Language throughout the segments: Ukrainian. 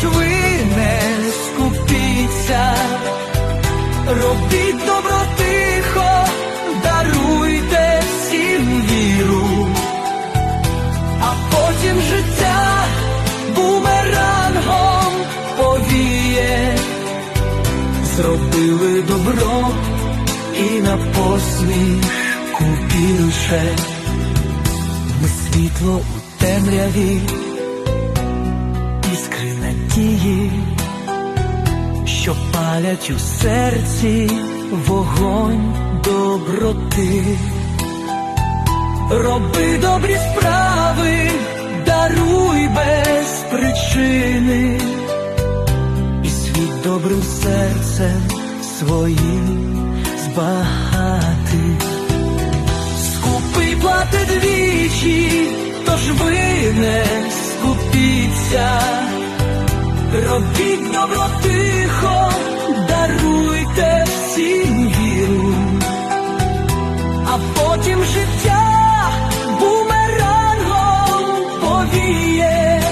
Тож ви не скупіться, робіть добро тихо, даруйте всім віру, а потім життя бумерангом повіє, зробили добро і на посмішку більше. Ми світло у темряві, що палять у серці вогонь доброти. Роби добрі справи, даруй без причини, і світ добрим серцем своїм збагати. Скупий платить двічі, тож ви не скупіться, робіть добро тихо, даруйте всім віру, а потім життя бумерангом повіє,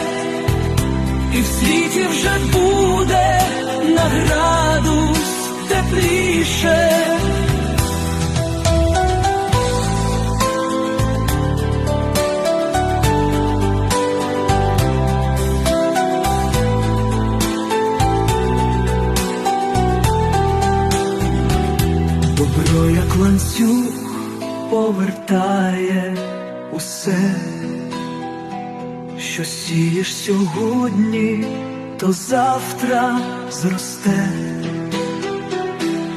і в світі вже буде на градус тепліше. Добро, як ланцюг, повертає усе, що сієш сьогодні, то завтра зросте.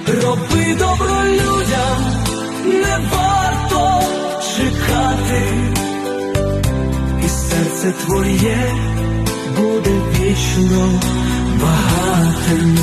Роби добро людям, не варто чекати, і серце твоє буде вічно багатим.